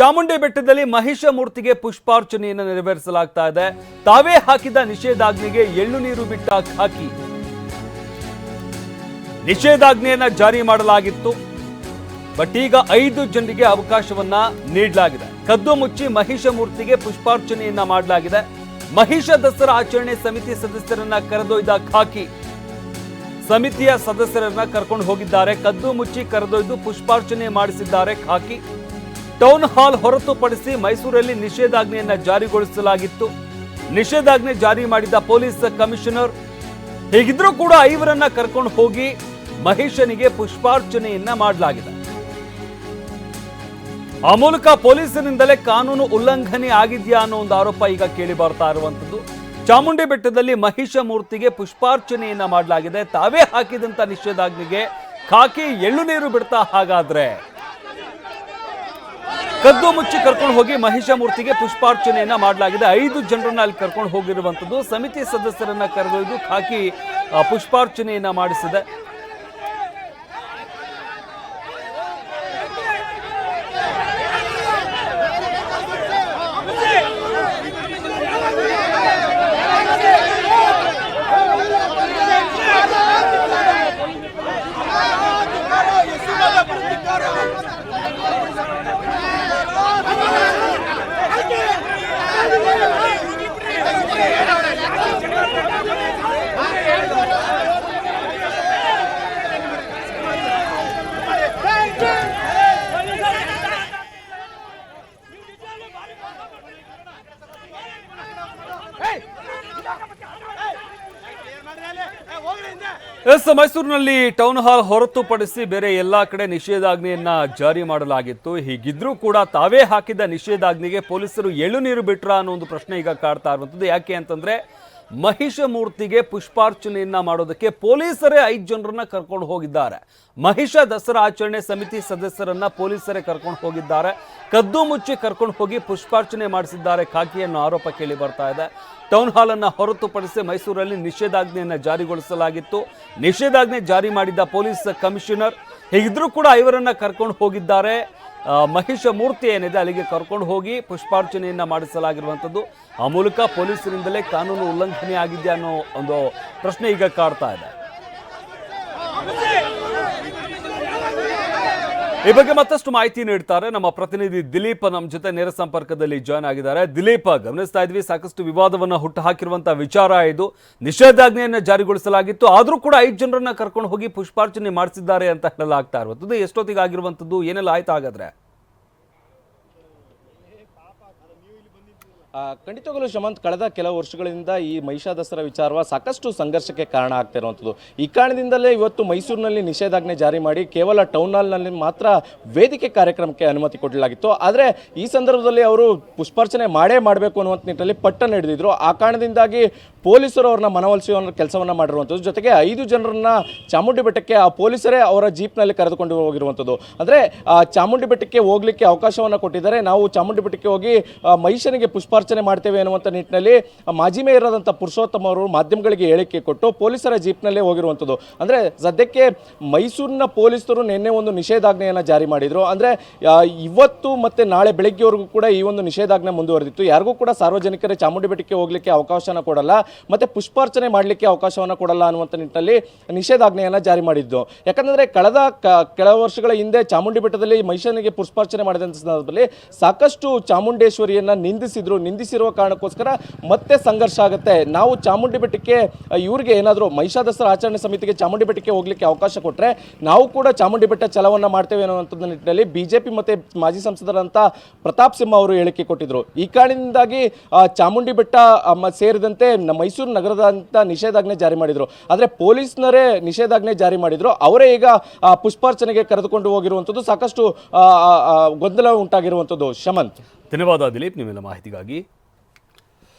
ಚಾಮುಂಡಿ ಬೆಟ್ಟದಲ್ಲಿ ಮಹಿಷ ಮೂರ್ತಿಗೆ ಪುಷ್ಪಾರ್ಚನೆಯನ್ನು ನೆರವೇರಿಸಲಾಗ್ತಾ ಇದೆ. ತಾವೇ ಹಾಕಿದ ನಿಷೇಧಾಜ್ಞೆಗೆ ಎಳ್ಳು ನೀರು ಬಿಟ್ಟ ಖಾಕಿ. ನಿಷೇಧಾಜ್ಞೆಯನ್ನ ಜಾರಿ ಮಾಡಲಾಗಿತ್ತು. ಬಟ್ ಈಗ ಐದು ಜನರಿಗೆ ಅವಕಾಶವನ್ನ ನೀಡಲಾಗಿದೆ. ಕದ್ದು ಮುಚ್ಚಿ ಮಹಿಷ ಮೂರ್ತಿಗೆ ಪುಷ್ಪಾರ್ಚನೆಯನ್ನ ಮಾಡಲಾಗಿದೆ. ಮಹಿಷ ದಸರಾ ಆಚರಣೆ ಸಮಿತಿ ಸದಸ್ಯರನ್ನ ಕರೆದೊಯ್ದ ಖಾಕಿ. ಸಮಿತಿಯ ಸದಸ್ಯರನ್ನ ಕರ್ಕೊಂಡು ಹೋಗಿದ್ದಾರೆ. ಕದ್ದು ಮುಚ್ಚಿ ಕರೆದೊಯ್ದು ಪುಷ್ಪಾರ್ಚನೆ ಮಾಡಿಸಿದ್ದಾರೆ ಖಾಕಿ. ಟೌನ್ ಹಾಲ್ ಹೊರತುಪಡಿಸಿ ಮೈಸೂರಲ್ಲಿ ನಿಷೇಧಾಜ್ಞೆಯನ್ನು ಜಾರಿಗೊಳಿಸಲಾಗಿತ್ತು. ನಿಷೇಧಾಜ್ಞೆ ಜಾರಿ ಮಾಡಿದ ಪೊಲೀಸ್ ಕಮಿಷನರ್. ಹೀಗಿದ್ರೂ ಕೂಡ ಐವರನ್ನ ಕರ್ಕೊಂಡು ಹೋಗಿ ಮಹೇಶನಿಗೆ ಪುಷ್ಪಾರ್ಚನೆಯನ್ನ ಮಾಡಲಾಗಿದೆ. ಆ ಮೂಲಕ ಪೊಲೀಸರಿಂದಲೇ ಕಾನೂನು ಉಲ್ಲಂಘನೆ ಆಗಿದೆಯಾ ಅನ್ನೋ ಒಂದು ಆರೋಪ ಈಗ ಕೇಳಿ ಬರ್ತಾ ಇರುವಂತದ್ದು ಚಾಮುಂಡಿ ಬೆಟ್ಟದಲ್ಲಿ ಮಹಿಷ ಮೂರ್ತಿಗೆ ಪುಷ್ಪಾರ್ಚನೆಯನ್ನ ಮಾಡಲಾಗಿದೆ. ತಾವೇ ಹಾಕಿದಂತ ನಿಷೇಧಾಜ್ಞೆಗೆ ಖಾಕಿ ಎಳ್ಳು ನೀರು ಬಿಡ್ತಾ ಹಾಗಾದ್ರೆ. ಕದ್ದು ಮುಚ್ಚಿ ಕರ್ಕೊಂಡು ಹೋಗಿ ಮಹಿಷಾ ಮೂರ್ತಿಗೆ ಪುಷ್ಪಾರ್ಚನೆಯನ್ನ ಮಾಡಲಾಗಿದೆ. ಐದು ಜನರನ್ನ ಅಲ್ಲಿ ಕರ್ಕೊಂಡು ಹೋಗಿರುವಂತದ್ದು ಸಮಿತಿ ಸದಸ್ಯರನ್ನ ಕರೆದೊಯ್ದು ಖಾಕಿ ಪುಷ್ಪಾರ್ಚನೆಯನ್ನ ಮಾಡಿಸಿದೆ. ಎಸ್, ಮೈಸೂರಿನಲ್ಲಿ ಟೌನ್ ಹಾಲ್ ಹೊರತುಪಡಿಸಿ ಬೇರೆ ಎಲ್ಲಾ ಕಡೆ ನಿಷೇಧಾಜ್ಞೆಯನ್ನ ಜಾರಿ ಮಾಡಲಾಗಿತ್ತು. ಹೀಗಿದ್ರೂ ಕೂಡ ತಾವೇ ಹಾಕಿದ ನಿಷೇಧಾಜ್ಞೆಗೆ ಪೊಲೀಸರು ಎಳ್ಳು ನೀರು ಬಿಟ್ರ ಅನ್ನೋ ಒಂದು ಪ್ರಶ್ನೆ ಈಗ ಕಾಡ್ತಾ ಇರುವಂಥದ್ದು. ಯಾಕೆ ಅಂತಂದ್ರೆ ಮಹಿಷ ಮೂರ್ತಿಗೆ ಪುಷ್ಪಾರ್ಚನೆಯನ್ನ ಮಾಡೋದಕ್ಕೆ ಪೊಲೀಸರೇ ಐದು ಜನರನ್ನ ಕರ್ಕೊಂಡು ಹೋಗಿದ್ದಾರೆ. ಮಹಿಷ ದಸರಾ ಆಚರಣೆ ಸಮಿತಿ ಸದಸ್ಯರನ್ನ ಪೊಲೀಸರೇ ಕರ್ಕೊಂಡು ಹೋಗಿದ್ದಾರೆ. ಕದ್ದು ಮುಚ್ಚಿ ಕರ್ಕೊಂಡು ಹೋಗಿ ಪುಷ್ಪಾರ್ಚನೆ ಮಾಡಿಸಿದ್ದಾರೆ ಖಾಕಿ ಅನ್ನೋ ಆರೋಪ ಕೇಳಿ ಬರ್ತಾ ಇದೆ. ಟೌನ್ ಹಾಲ್ ಅನ್ನ ಹೊರತುಪಡಿಸಿ ಮೈಸೂರಲ್ಲಿ ನಿಷೇಧಾಜ್ಞೆಯನ್ನು ಜಾರಿಗೊಳಿಸಲಾಗಿತ್ತು. ನಿಷೇಧಾಜ್ಞೆ ಜಾರಿ ಮಾಡಿದ್ದ ಪೊಲೀಸ್ ಕಮಿಷನರ್, ಹೀಗಿದ್ರೂ ಕೂಡ ಐವರನ್ನ ಕರ್ಕೊಂಡು ಹೋಗಿದ್ದಾರೆ. ಮಹಿಷ ಮೂರ್ತಿ ಏನಿದೆ ಅಲ್ಲಿಗೆ ಕರ್ಕೊಂಡು ಹೋಗಿ ಪುಷ್ಪಾರ್ಚನೆಯನ್ನು ಮಾಡಿಸಲಾಗಿರುವಂಥದ್ದು. ಆ ಮೂಲಕ ಪೊಲೀಸರಿಂದಲೇ ಕಾನೂನು ಉಲ್ಲಂಘನೆ ಆಗಿದೆ ಅನ್ನೋ ಒಂದು ಪ್ರಶ್ನೆ ಈಗ ಕಾಡ್ತಾ ಇದೆ. ಈ ಬಗ್ಗೆ ಮತ್ತಷ್ಟು ಮಾಹಿತಿ ನೀಡ್ತಾರೆ ನಮ್ಮ ಪ್ರತಿನಿಧಿ ದಿಲೀಪ್ ನಮ್ಮ ಜೊತೆ ನೇರ ಸಂಪರ್ಕದಲ್ಲಿ ಜಾಯ್ನ್ ಆಗಿದ್ದಾರೆ. ದಿಲೀಪ್, ಗಮನಿಸ್ತಾ ಇದ್ವಿ, ಸಾಕಷ್ಟು ವಿವಾದವನ್ನ ಹುಟ್ಟು ಹಾಕಿರುವಂತಹ ವಿಚಾರ ಇದು. ನಿಷೇಧಾಜ್ಞೆಯನ್ನ ಜಾರಿಗೊಳಿಸಲಾಗಿತ್ತು. ಆದರೂ ಕೂಡ ಐದು ಜನರನ್ನ ಕರ್ಕೊಂಡು ಹೋಗಿ ಪುಷ್ಪಾರ್ಚನೆ ಮಾಡಿಸಿದ್ದಾರೆ ಅಂತ ಹೇಳಲಾಗ್ತಾ ಇರುವಂಥದ್ದು. ಎಷ್ಟೊತ್ತಿಗೆ ಆಗಿರುವಂಥದ್ದು ಏನೆಲ್ಲ ಆಯ್ತಾ ಹಾಗಾದ್ರೆ? ಖಂಡಿತವಾಗಲೂ ಶಮಂತ್, ಕಳೆದ ಕೆಲವು ವರ್ಷಗಳಿಂದ ಈ ಮಹಿಷಾ ದಸರಾ ವಿಚಾರವ ಸಾಕಷ್ಟು ಸಂಘರ್ಷಕ್ಕೆ ಕಾರಣ ಆಗ್ತಾ ಇರುವಂಥದ್ದು. ಈ ಕಾರಣದಿಂದಲೇ ಇವತ್ತು ಮೈಸೂರಿನಲ್ಲಿ ನಿಷೇಧಾಜ್ಞೆ ಜಾರಿ ಮಾಡಿ ಕೇವಲ ಟೌನ್ ಹಾಲ್ನಲ್ಲಿ ಮಾತ್ರ ವೇದಿಕೆ ಕಾರ್ಯಕ್ರಮಕ್ಕೆ ಅನುಮತಿ ಕೊಡಲಾಗಿತ್ತು. ಆದರೆ ಈ ಸಂದರ್ಭದಲ್ಲಿ ಅವರು ಪುಷ್ಪಾರ್ಚನೆ ಮಾಡೇ ಮಾಡಬೇಕು ಅನ್ನುವಂಥ ನಿಟ್ಟಿನಲ್ಲಿ ಪಟ್ಟನ್ನು ಹಿಡಿದಿದ್ರು ಆ ಕಾರಣದಿಂದಾಗಿ ಪೊಲೀಸರು ಅವ್ರನ್ನ ಮನವೊಲಿಸುವ ಕೆಲಸವನ್ನು ಮಾಡಿರುವಂಥದ್ದು. ಜೊತೆಗೆ ಐದು ಜನರನ್ನ ಚಾಮುಂಡಿ ಬೆಟ್ಟಕ್ಕೆ ಆ ಪೊಲೀಸರೇ ಅವರ ಜೀಪ್ನಲ್ಲಿ ಕರೆದುಕೊಂಡು ಹೋಗಿರುವಂಥದ್ದು. ಅಂದರೆ ಚಾಮುಂಡಿ ಬೆಟ್ಟಕ್ಕೆ ಹೋಗ್ಲಿಕ್ಕೆ ಅವಕಾಶವನ್ನು ಕೊಟ್ಟಿದ್ದಾರೆ. ನಾವು ಚಾಮುಂಡಿ ಬೆಟ್ಟಕ್ಕೆ ಹೋಗಿ ಮಹಿಷನಿಗೆ ಮಹಿಷನಿಗೆ ಪುಷ್ಪಾರ್ಚನೆ ಮಾಡ್ತೇವೆ ಅನ್ನುವಂಥ ನಿಟ್ಟಿನಲ್ಲಿ ಮಾಜಿ ಮೇಯರ್ ಆದಂಥ ಪುರುಷೋತ್ತಮ ಅವರು ಮಾಧ್ಯಮಗಳಿಗೆ ಹೇಳಿಕೆ ಕೊಟ್ಟು ಪೊಲೀಸರ ಜೀಪ್ನಲ್ಲೇ ಹೋಗಿರುವಂಥದ್ದು ಅಂದರೆ ಸದ್ಯಕ್ಕೆ ಮೈಸೂರಿನ ಪೊಲೀಸರು ನಿನ್ನೆ ಒಂದು ನಿಷೇಧಾಜ್ಞೆಯನ್ನು ಜಾರಿ ಮಾಡಿದರು. ಅಂದರೆ ಇವತ್ತು ಮತ್ತು ನಾಳೆ ಬೆಳಗ್ಗೆವರೆಗೂ ಕೂಡ ಈ ಒಂದು ನಿಷೇಧಾಜ್ಞೆ ಮುಂದುವರೆದಿತ್ತು. ಯಾರಿಗೂ ಕೂಡ ಸಾರ್ವಜನಿಕರ ಚಾಮುಂಡಿ ಬೆಟ್ಟಕ್ಕೆ ಹೋಗಲಿಕ್ಕೆ ಅವಕಾಶನ ಕೊಡಲ್ಲ, ಮತ್ತು ಪುಷ್ಪಾರ್ಚನೆ ಮಾಡಲಿಕ್ಕೆ ಅವಕಾಶವನ್ನು ಕೊಡಲ್ಲ ಅನ್ನುವಂಥ ನಿಟ್ಟಿನಲ್ಲಿ ನಿಷೇಧಾಜ್ಞೆಯನ್ನು ಜಾರಿ ಮಾಡಿದ್ದು. ಯಾಕಂದರೆ ಕಳೆದ ಕೆಲವು ವರ್ಷಗಳ ಹಿಂದೆ ಚಾಮುಂಡಿ ಬೆಟ್ಟದಲ್ಲಿ ಮೈಸೂರಿಗೆ ಪುಷ್ಪಾರ್ಚನೆ ಮಾಡಿದಂಥ ಸಂದರ್ಭದಲ್ಲಿ ಸಾಕಷ್ಟು ಚಾಮುಂಡೇಶ್ವರಿಯನ್ನು ನಿಂದಿಸಿದ್ರು ನಿಂದಿಸಿರುವ ಕಾರಣಕ್ಕೋಸ್ಕರ ಮತ್ತೆ ಸಂಘರ್ಷ ಆಗುತ್ತೆ. ನಾವು ಚಾಮುಂಡಿ ಬೆಟ್ಟಕ್ಕೆ ಇವರಿಗೆ ಏನಾದರೂ ಮಹಿಷಾ ದಸರಾ ಆಚರಣೆ ಸಮಿತಿಗೆ ಚಾಮುಂಡಿ ಬೆಟ್ಟಕ್ಕೆ ಹೋಗ್ಲಿಕ್ಕೆ ಅವಕಾಶ ಕೊಟ್ಟರೆ ನಾವು ಕೂಡ ಚಾಮುಂಡಿ ಬೆಟ್ಟ ಛಲವನ್ನು ಮಾಡ್ತೇವೆ ಅನ್ನುವಂಥದ್ದು ನಿಟ್ಟಿನಲ್ಲಿ ಬಿಜೆಪಿ ಮತ್ತು ಮಾಜಿ ಸಂಸದರಂತ ಪ್ರತಾಪ್ ಸಿಂಹ ಅವರು ಹೇಳಿಕೆ ಕೊಟ್ಟಿದ್ರು. ಈ ಕಾರಣದಿಂದಾಗಿ ಚಾಮುಂಡಿ ಬೆಟ್ಟ ಸೇರಿದಂತೆ ಮೈಸೂರು ನಗರದಂಥ ನಿಷೇಧಾಜ್ಞೆ ಜಾರಿ ಮಾಡಿದ್ರು. ಆದರೆ ಪೊಲೀಸ್ನರೇ ನಿಷೇಧಾಜ್ಞೆ ಜಾರಿ ಮಾಡಿದ್ರು. ಅವರೇ ಈಗ ಪುಷ್ಪಾರ್ಚನೆಗೆ ಕರೆದುಕೊಂಡು ಹೋಗಿರುವಂಥದ್ದು ಸಾಕಷ್ಟು ಗೊಂದಲ ಉಂಟಾಗಿರುವಂಥದ್ದು. ಶಮಂತ್ ಧನ್ಯವಾದ ದಿಲೀಪ್ ನಿಮ್ಮೆಲ್ಲ ಮಾಹಿತಿಗಾಗಿ